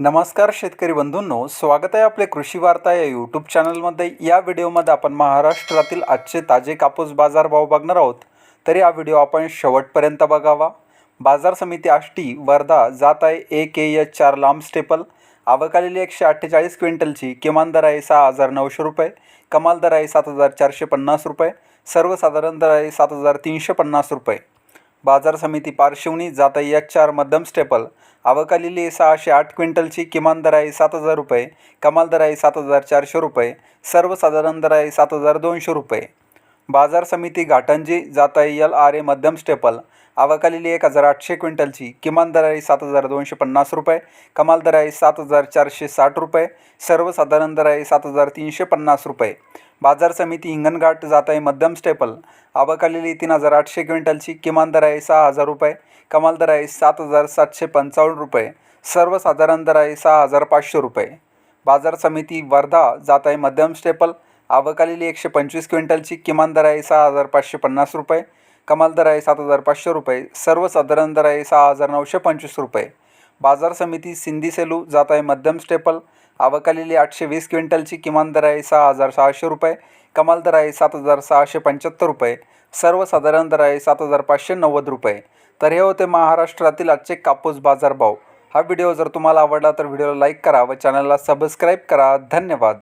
नमस्कार शेतकरी बंधूंनो स्वागत आहे आपले कृषी वार्ता या यूट्यूब चॅनलमध्ये या व्हिडिओमध्ये आपण महाराष्ट्रातील आजचे ताजे कापूस बाजार भाव बघणार आहोत. तरी हा व्हिडिओ आपण शेवटपर्यंत बघावा. बाजार समिती आष्टी वर्धा जात आहे एक ए एच चार लांब स्टेपल. आवक आलेली एकशे अठ्ठेचाळीस क्विंटलची. किमान दर आहे सहा हजार नऊशे रुपये. कमाल दर आहे सात हजार चारशे पन्नास रुपये. सर्वसाधारण दर आहे सात हजार तीनशे पन्नास रुपये. बाजार समिती पारशिवनी जाता आहे. एच चार मध्यम स्टेपल. आवक सहाशे आठ क्विंटलची. किमान दर आहे सात हजार रुपये. कमाल दर आहे सात हजार चारशे रुपये. सर्वसाधारण दर आहे सात हजार दोनशे रुपये. बाजार समिती घाटंजी जाता एल आर ए मध्यम स्टेपल. आवक एक हजार आठशे क्विंटलची. किमान दर आहे सात हजार दोनशे पन्नास रुपये. कमाल दर आहे सात हजार चारशे साठ रुपये. सर्वसाधारण दर आहे सात हजार तीनशे पन्नास रुपये. बाजार समिती हिंगणघाट जात आहे मध्यम स्टेपल. आबाकालेली तीन हजार आठशे क्विंटलची. किमान दर आहे सहा हजार रुपये. कमाल दर आहे सात हजार सातशे पंचावन्न रुपये. सर्वसाधारण दर आहे सहा हजार पाचशे रुपये. बाजार समिती वर्धा जात आहे मध्यम स्टेपल. आवक एकशे पंचवीस क्विंटलची. किमान दर आहे सहा हजार पाचशे पन्नास रुपये. कमाल दर आहे सात हजार पाचशे रुपये. सर्वसाधारण दर आहे सहा हजार नऊशे पंचवीस रुपये. बाजार समिती सिंधी सेलू जात आहे मध्यम स्टेपल. आवक आलेली आठशे वीस क्विंटलची किमान दर आहे सहा हजार सहाशे रुपये. कमाल दर आहे सात हजार सहाशे पंच्याहत्तर रुपये. सर्वसाधारण दर आहे सात हजार पाचशे नव्वद रुपये. तर हे होते महाराष्ट्रातील आजचे कापूस बाजारभाव. हा व्हिडिओ जर तुम्हाला आवडला तर व्हिडिओला लाईक करा व चॅनलला सबस्क्राईब करा. धन्यवाद.